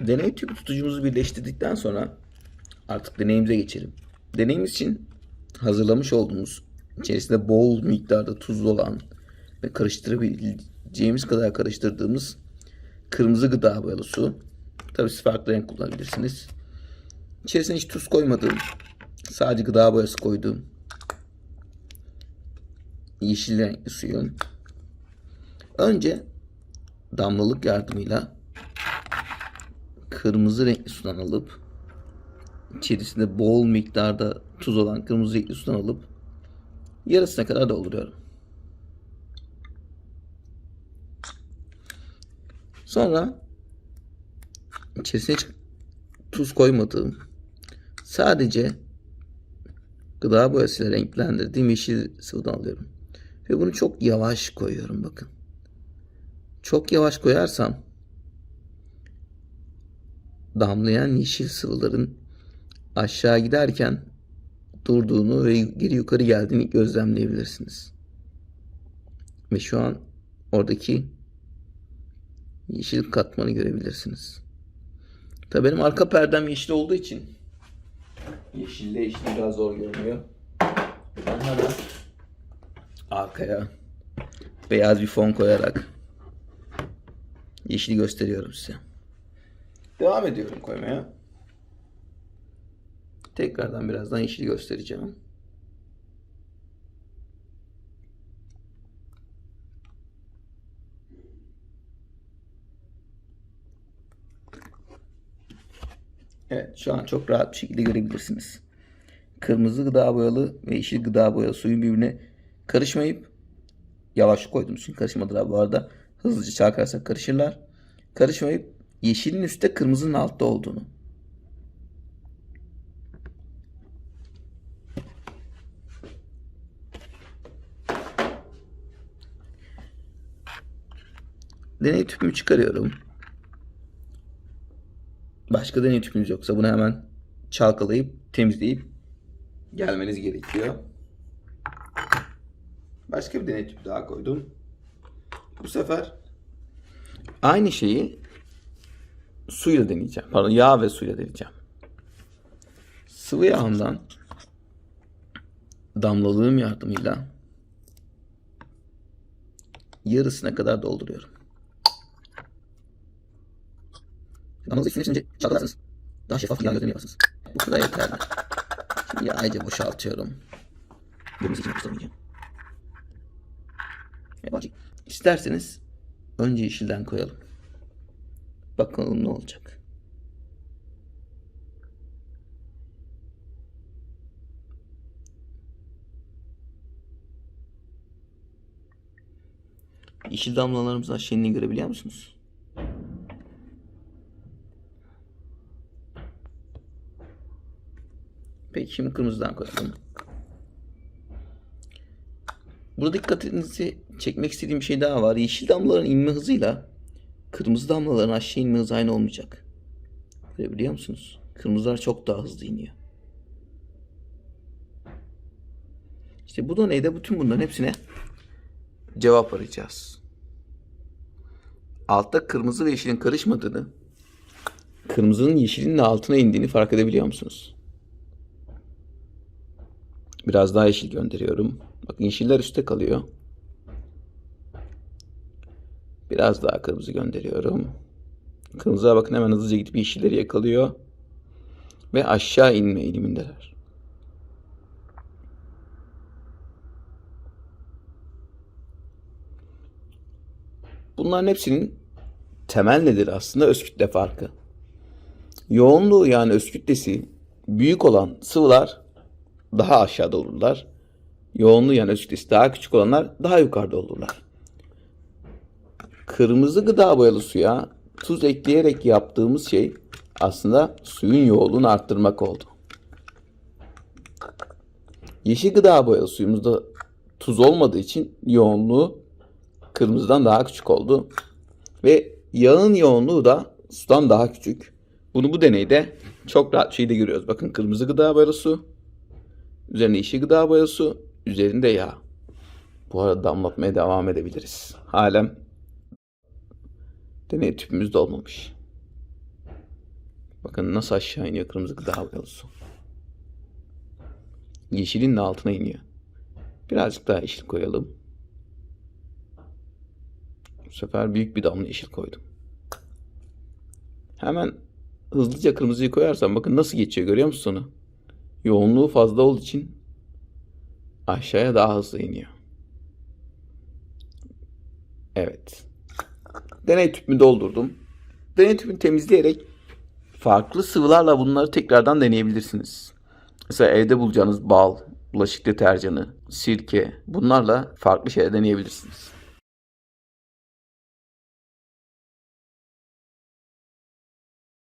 Deney tüpü tutucumuzu birleştirdikten sonra artık deneyimize geçelim. Deneyimiz için hazırlamış olduğumuz içerisinde bol miktarda tuzlu olan ve karıştırabileceğimiz kadar karıştırdığımız kırmızı gıda boyalı su. Tabii siz farklı renk kullanabilirsiniz. İçerisine hiç tuz koymadığım, sadece gıda boyası koyduğum yeşil renkli suyun önce damlalık yardımıyla kırmızı renkli sudan alıp içerisinde bol miktarda tuz olan kırmızı renkli sudan alıp yarısına kadar dolduruyorum. Sonra içerisine tuz koymadığım sadece gıda boyasıyla renklendirdiğim yeşil sıvıdan alıyorum. Ve bunu çok yavaş koyuyorum bakın. Çok yavaş koyarsam damlayan yeşil sıvıların aşağı giderken durduğunu ve geri yukarı geldiğini gözlemleyebilirsiniz. Ve şu an oradaki yeşil katmanı görebilirsiniz. Tabii benim arka perdem yeşil olduğu için yeşille yeşil biraz zor görünüyor. Ben hemen arkaya beyaz bir fon koyarak yeşili gösteriyorum size. Devam ediyorum koymaya. Tekrardan birazdan yeşili göstereceğim. Evet şu an çok rahat bir şekilde görebilirsiniz. Kırmızı gıda boyalı ve yeşil gıda boyalı suyun birbirine karışmayıp yavaş koydum suyun karışmadılar bu arada. Hızlıca çarparsak karışırlar. Karışmayıp yeşilin üstte kırmızının altta olduğunu. Deney tüpümü çıkarıyorum. Başka deney tüpünüz yoksa bunu hemen çalkalayıp temizleyip gelmeniz gerekiyor. Başka bir deney tüpü daha koydum. Bu sefer aynı şeyi suyla deneyeceğim. Pardon yağ ve suyla deneyeceğim. Sıvı yağımdan damlalığım yardımıyla yarısına kadar dolduruyorum. Damlalığı içine şimdi çalkalarsınız. Daha şeffaf yağ gözlemi. Bu kadar yeterli. Şimdi yağı iyice boşaltıyorum. Kırmızı için göstermeyeceğim. Evet, İsterseniz önce yeşilden koyalım. Bakalım ne olacak. Yeşil damlalarımızın aşağıya görebiliyor musunuz? Peki şimdi kırmızıdan koyalım. Burada dikkatinizi çekmek istediğim bir şey daha var. Yeşil damlaların inme hızıyla kırmızı damlaların aşağı inme hızı aynı olmayacak. Görebiliyor musunuz? Kırmızılar çok daha hızlı iniyor. İşte bu da neydi? Bütün bunların hepsine cevap arayacağız. Altta kırmızı ve yeşilin karışmadığını, kırmızının yeşilin de altına indiğini fark edebiliyor musunuz? Biraz daha yeşil gönderiyorum. Bakın yeşiller üstte kalıyor. Biraz daha kırmızı gönderiyorum. Kırmızıya bakın hemen hızlıca gidip yeşilleri yakalıyor. Ve aşağı inme eğilimindeler. Bunların hepsinin temel nedeni aslında öz kütle farkı. Yoğunluğu yani öz kütlesi büyük olan sıvılar daha aşağıda olurlar. Yoğunluğu yani öz kütlesi daha küçük olanlar daha yukarıda olurlar. Kırmızı gıda boyalı suya tuz ekleyerek yaptığımız şey aslında suyun yoğunluğunu arttırmak oldu. Yeşil gıda boyalı suyumuzda tuz olmadığı için yoğunluğu kırmızıdan daha küçük oldu. Ve yağın yoğunluğu da sudan daha küçük. Bunu bu deneyde çok rahat şeyde görüyoruz. Bakın kırmızı gıda boyalı su, üzerine yeşil gıda boyalı su, üzerinde yağ. Bu arada damlatmaya devam edebiliriz. Halen deney tüpümüz dolmamış. Bakın nasıl aşağı iniyor kırmızı gıda boyası. Yeşilin de altına iniyor. Birazcık daha yeşil koyalım. Bu sefer büyük bir damla yeşil koydum. Hemen hızlıca kırmızıyı koyarsam bakın nasıl geçiyor görüyor musun onu? Yoğunluğu fazla olduğu için aşağıya daha hızlı iniyor. Evet. Deney tüpümü doldurdum. Deney tüpünü temizleyerek farklı sıvılarla bunları tekrardan deneyebilirsiniz. Mesela evde bulacağınız bal, bulaşık deterjanı, sirke bunlarla farklı şeyler deneyebilirsiniz.